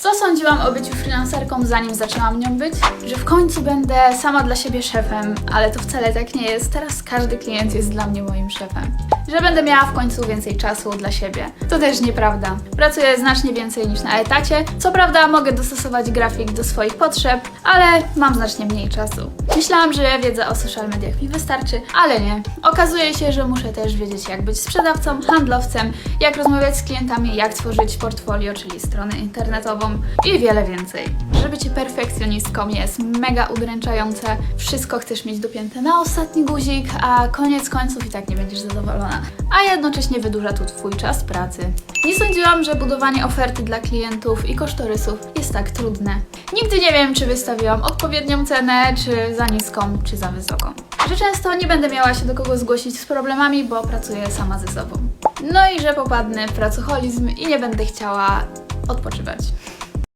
Co sądziłam o byciu freelancerką zanim zaczęłam nią być? Że w końcu będę sama dla siebie szefem, ale to wcale tak nie jest. Teraz każdy klient jest dla mnie moim szefem. Że będę miała w końcu więcej czasu dla siebie. To też nieprawda. Pracuję znacznie więcej niż na etacie. Co prawda mogę dostosować grafik do swoich potrzeb, ale mam znacznie mniej czasu. Myślałam, że wiedza o social mediach mi wystarczy, ale nie. Okazuje się, że muszę też wiedzieć, jak być sprzedawcą, handlowcem, jak rozmawiać z klientami, jak tworzyć portfolio, czyli stronę internetową i wiele więcej. Że bycie perfekcjonistką jest mega udręczające, wszystko chcesz mieć dopięte na ostatni guzik, a koniec końców i tak nie będziesz zadowolona. A jednocześnie wydłuża tu Twój czas pracy. Nie sądziłam, że budowanie oferty dla klientów i kosztorysów jest tak trudne. Nigdy nie wiem, czy wystawiłam odpowiednią cenę, czy za niską, czy za wysoką. Że często nie będę miała się do kogo zgłosić z problemami, bo pracuję sama ze sobą. No i że popadnę w pracoholizm i nie będę chciała odpoczywać.